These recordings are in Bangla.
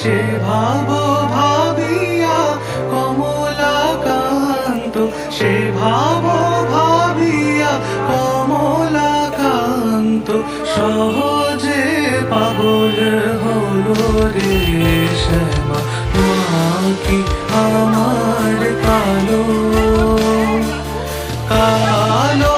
সে ভাব ভাবিয়া কমলা কান্ত সে ভাব ভাবিয়া কমলা কান্ত সহজে পাগল হলো রে শ্যামা কি আমার কালো? কালো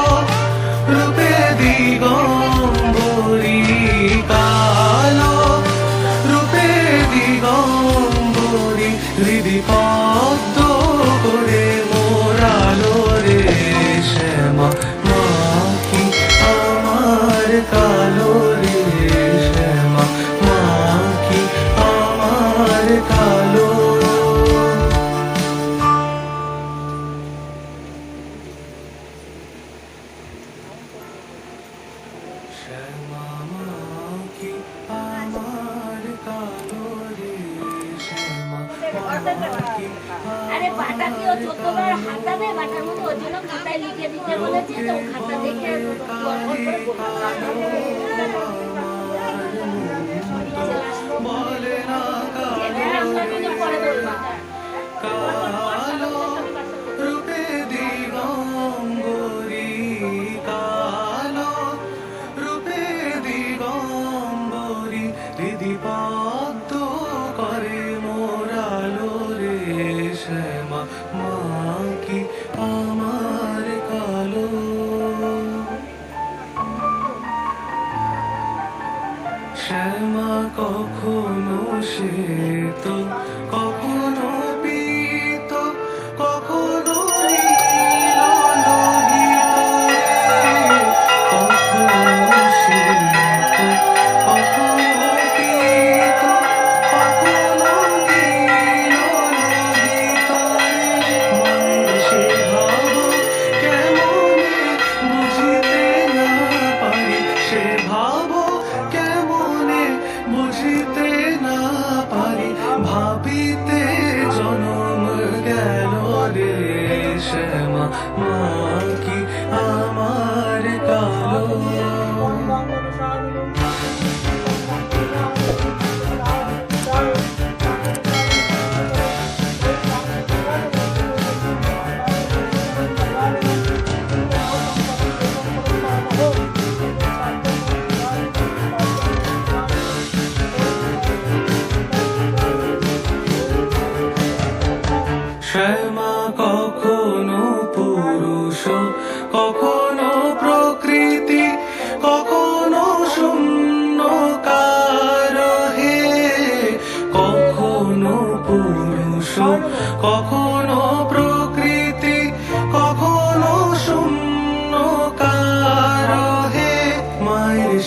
আরে বাটা কি ও চোদ্দবার হাতাবে? বাটার মধ্যে ওর জন্য খাতায় লিখে দিতে বলেছি, তো খাতা দেখে ভাবিতে জনম গেল রে শ্যামা মা কি আমার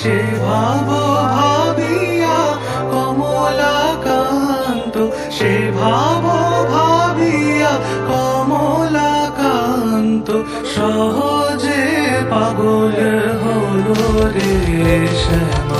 সে ভাব ভাবিয়া কমলাকান্ত সে ভাব ভাবিয়া কমলাকান্ত সহজে পাগল হলো রে শ্যামা।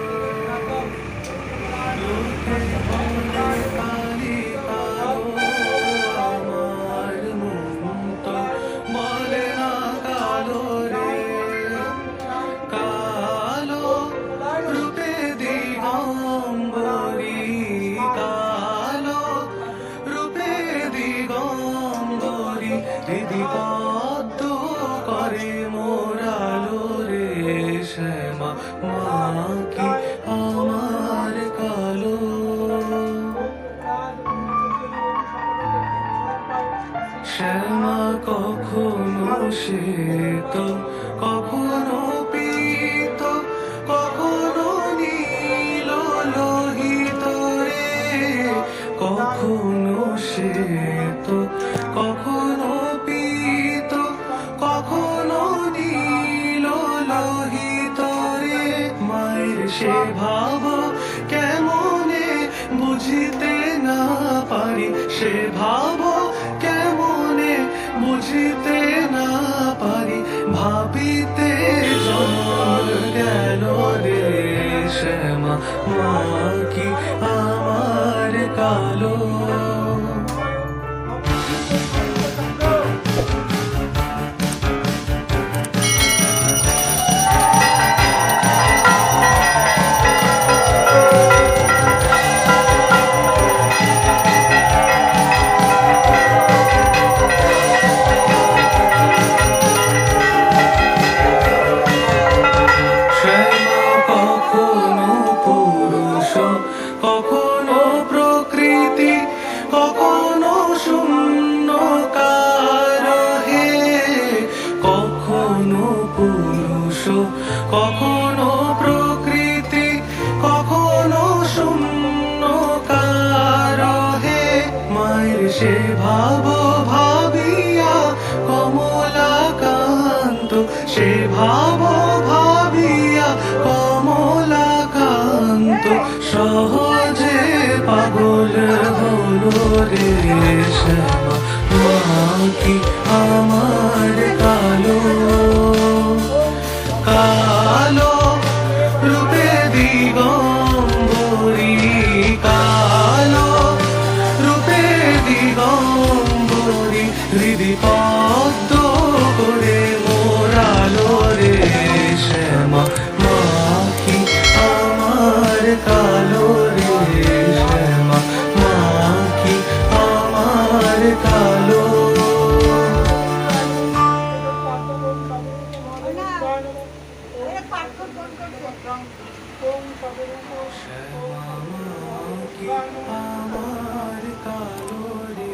শ্বেত কখনো পীত, কখনো নীল লোহিত রে। মায়ের সে ভাব কেমনে বুঝিতে না পারি? সে ভাব কেমনে বুঝিতে না পারি? ভাবিতে জনম গেল রে শ্যামা? মা কি আমার কালো মায়ের সে ভাব ভাবিয়া কমলা কান্ত সে ভাব ভাবিয়া কমলা কান্ত সহজে পাগল হলো রে শ্যামা। মা কি আমার আমার কালো রে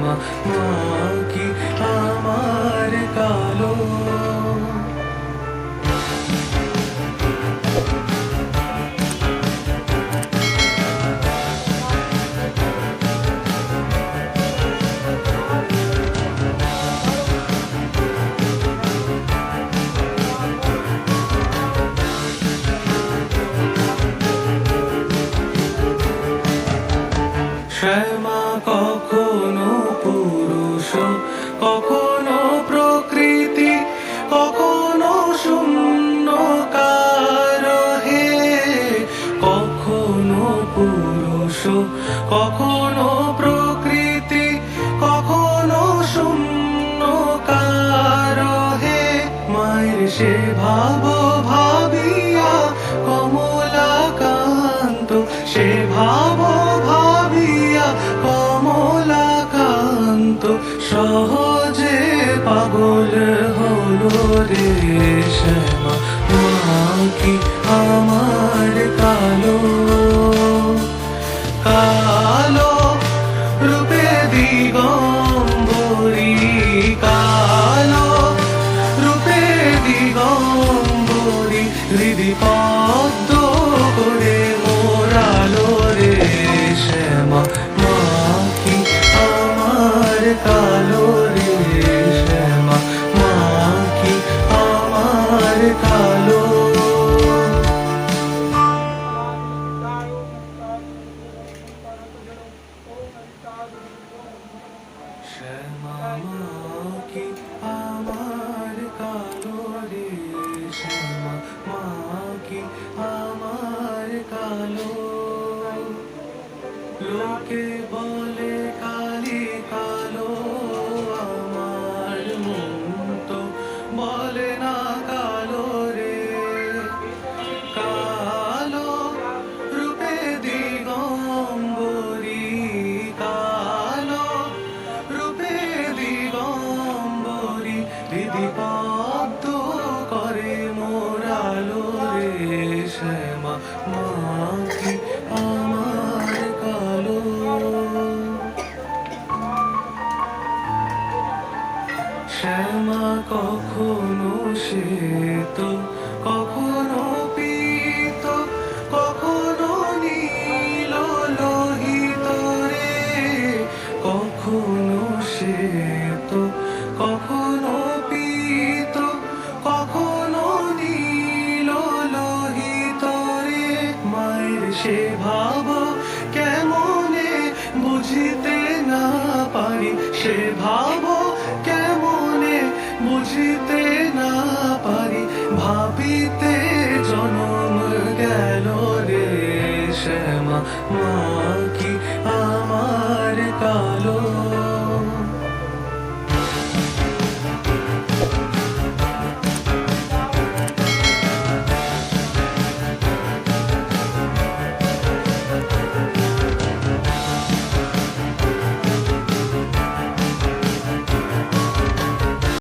শ্যামা মা কি আমার কালো শ্যামা মায়ের সে ভাব ভাবিয়া কমলাকান্ত, সে ভাব ভাবিয়া কমলাকান্ত, সহজে পাগল হলো রে শ্যামা কি আমার কালো? কালো শ্যামা মা আমার কালো রে শ্যামা মা কি আমার কালো লোকে ভাবিতে জনম গেল রে শ্যামা মা কি